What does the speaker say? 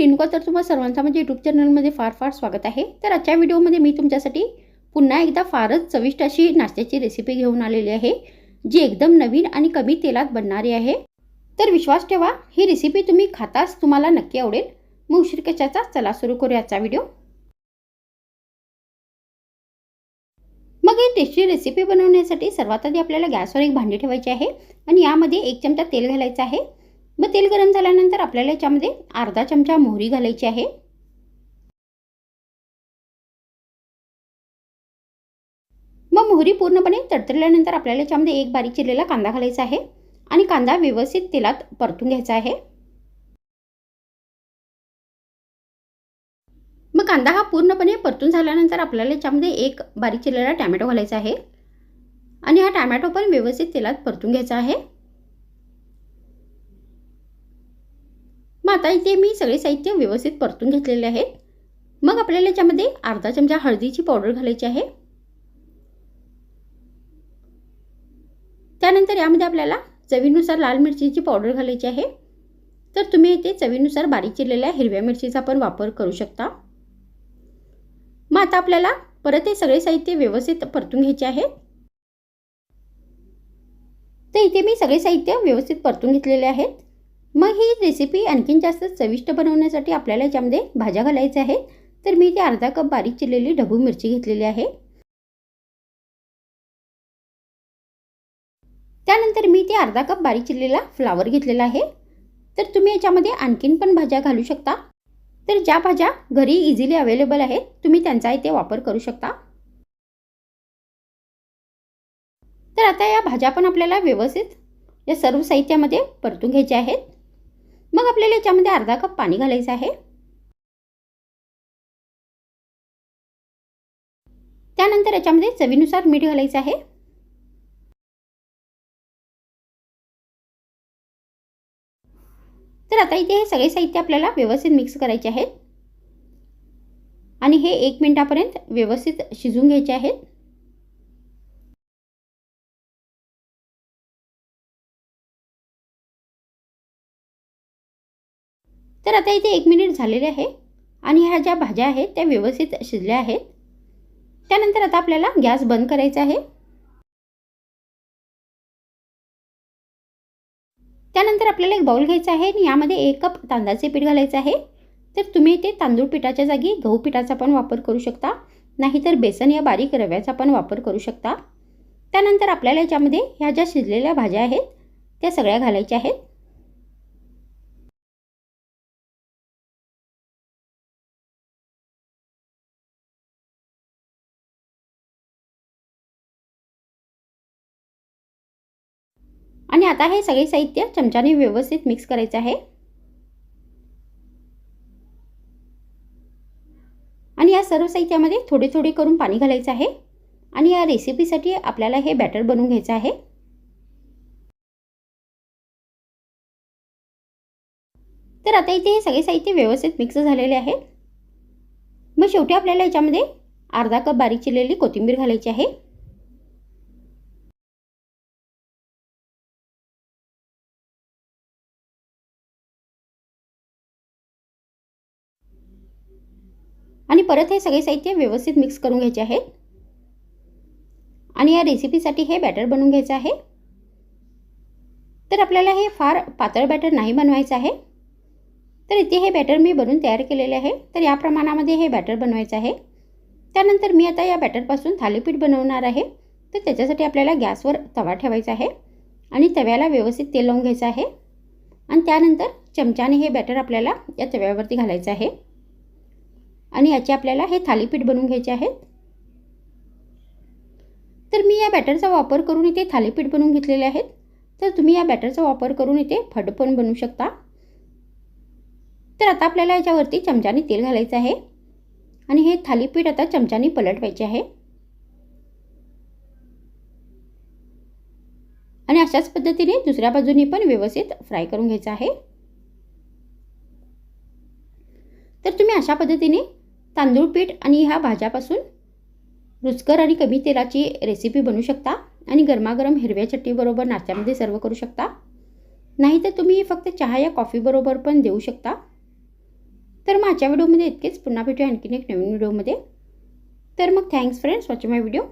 रेणुका तर तुम्हा सर्वांचा म्हणजे यूट्यूब चॅनलमध्ये फार फार स्वागत आहे. तर आजच्या व्हिडिओमध्ये मी तुमच्यासाठी पुन्हा एकदा फारच चविष्ट अशी नाश्त्याची रेसिपी घेऊन आलेली आहे जी एकदम नवीन आणि कमी तेलात बनणारी आहे. तर विश्वास ठेवा ही रेसिपी तुम्ही खाताच तुम्हाला नक्की आवडेल. मग उशीर कशाचा? चला सुरू करू आजचा व्हिडिओ मग ही टेस्टी रेसिपी बनवण्यासाठी सर्वात आधी आपल्याला गॅसवर एक भांडी ठेवायची आहे आणि यामध्ये एक चमचा तेल घालायचं आहे. मग तेल गरम झाल्यानंतर आपल्याला याच्यामध्ये अर्धा चमचा मोहरी घालायची आहे. मग मोहरी पूर्णपणे तडतडल्यानंतर आपल्याला याच्यामध्ये एक बारीक चिरलेला कांदा घालायचा आहे आणि कांदा व्यवस्थित तेलात परतून घ्यायचा आहे. मग कांदा हा पूर्णपणे परतून झाल्यानंतर आपल्याला याच्यामध्ये एक बारीक चिरलेला टॅमॅटो घालायचा आहे. आणि हा टॅमॅटो पण व्यवस्थित तेलात परतून घ्यायचा आहे. मग आता इथे मी सगळे साहित्य व्यवस्थित परतून घेतलेले आहेत. मग आपल्याला याच्यामध्ये अर्धा चमचा हळदीची पावडर घालायची आहे. त्यानंतर यामध्ये आपल्याला चवीनुसार लाल मिरचीची पावडर घालायची आहे. तर तुम्ही इथे चवीनुसार बारीक चिरलेल्या हिरव्या मिरचीचा पण वापर करू शकता. मग आता आपल्याला परत हे सगळे साहित्य व्यवस्थित परतून घ्यायचे आहे. तर इथे मी सगळे साहित्य व्यवस्थित परतून घेतलेले आहेत. मग ही रेसिपी आणखीन जास्त चविष्ट बनवण्यासाठी आपल्याला याच्यामध्ये भाज्या घालायच्या आहेत. तर मी इथे अर्धा कप बारीक चिरलेली ढबू मिरची घेतलेली आहे. त्यानंतर मी ते अर्धा कप बारीक चिरलेला फ्लावर घेतलेला आहे. तर तुम्ही याच्यामध्ये आणखीन पण भाज्या घालू शकता. तर ज्या भाज्या घरी इझिली अवेलेबल आहेत तुम्ही त्यांचा इथे वापर करू शकता. तर आता या भाज्या पण आपल्याला व्यवस्थित या सर्व साहित्यामध्ये परतून घ्यायच्या आहेत. मग आपल्याला याच्यामध्ये अर्धा कप पाणी घालायचं आहे. त्यानंतर याच्यामध्ये चवीनुसार मीठ घालायचं आहे. तर आता इथे हे सगळे साहित्य आपल्याला व्यवस्थित मिक्स करायचे आहेत. आणि हे एक मिनिटापर्यंत व्यवस्थित शिजून घ्यायचे आहेत. तर आता इथे एक मिनिट झालेले आहे. आणि ह्या ज्या भाज्या आहेत त्या व्यवस्थित शिजल्या आहेत. त्यानंतर आता आपल्याला गॅस बंद करायचा आहे. त्यानंतर आपल्याला एक बाउल घ्यायचा आहे आणि यामध्ये एक कप तांदळाचे पीठ घालायचं आहे. तर तुम्ही इथे तांदूळ पिठाच्या जागी गहू पिठाचा पण वापर करू शकता. नाहीतर बेसन या बारीक रव्याचा पण वापर करू शकता. त्यानंतर आपल्याला याच्यामध्ये ह्या ज्या शिजलेल्या भाज्या आहेत त्या सगळ्या घालायच्या आहेत. आणि आता हे सगळे साहित्य चमच्याने व्यवस्थित मिक्स करायचं आहे. आणि या सर्व साहित्यामध्ये थोडे थोडे करून पाणी घालायचं आहे. आणि या रेसिपीसाठी आपल्याला हे बॅटर बनवून घ्यायचं आहे. तर आता इथे हे सगळे साहित्य व्यवस्थित मिक्स झालेले आहेत मग शेवटी आपल्याला याच्यामध्ये अर्धा कप बारीक चिरलेली कोथिंबीर घालायची आहे. आणि परत हे सगळे साहित्य व्यवस्थित मिक्स करून घ्यायचे आहेत. आणि या रेसिपीसाठी हे बॅटर बनवून घ्यायचं आहे. तर आपल्याला हे फार पातळ बॅटर नाही बनवायचं आहे. तर इथे हे बॅटर मी बनवून तयार केलेले आहे. तर या प्रमाणामध्ये हे बॅटर बनवायचं आहे. त्यानंतर मी आता या बॅटरपासून थालीपीठ बनवणार आहे. तर त्याच्यासाठी आपल्याला गॅसवर तवा ठेवायचा आहे. आणि तव्याला व्यवस्थित तेल लावून घ्यायचं आहे. आणि त्यानंतर चमच्याने हे बॅटर आपल्याला या तव्यावरती घालायचं आहे. आणि याचे आपल्याला हे थालीपीठ बनवून घ्यायचे आहेत. तर मी या बॅटरचा वापर करून इथे थालीपीठ बनवून घेतलेले आहेत. तर तुम्ही या बॅटरचा वापर करून इथे फटपण पण बनवू शकता. तर आता आपल्याला याच्यावरती चमच्याने तेल घालायचं आहे. आणि हे थालीपीठ आता चमच्याने पलटवायचे आहे. आणि अशाच पद्धतीने दुसऱ्या बाजूने पण व्यवस्थित फ्राय करून घ्यायचं आहे. तर तुम्ही अशा पद्धतीने तांदूळ पीठ आणि ह्या भाज्यापासून रुचकर आणि कमी तेलाची रेसिपी बनवू शकता आणि गरमागरम हिरव्या चटणीबरोबर नाश्त्यामध्ये सर्व करू शकता. नाहीतर तुम्ही फक्त चहा या कॉफीबरोबर पण देऊ शकता. तर मग आजच्या व्हिडिओमध्ये इतकेच. पुन्हा भेटूया आणखीन एक नवीन व्हिडिओमध्ये तर मग thanks friends watching my video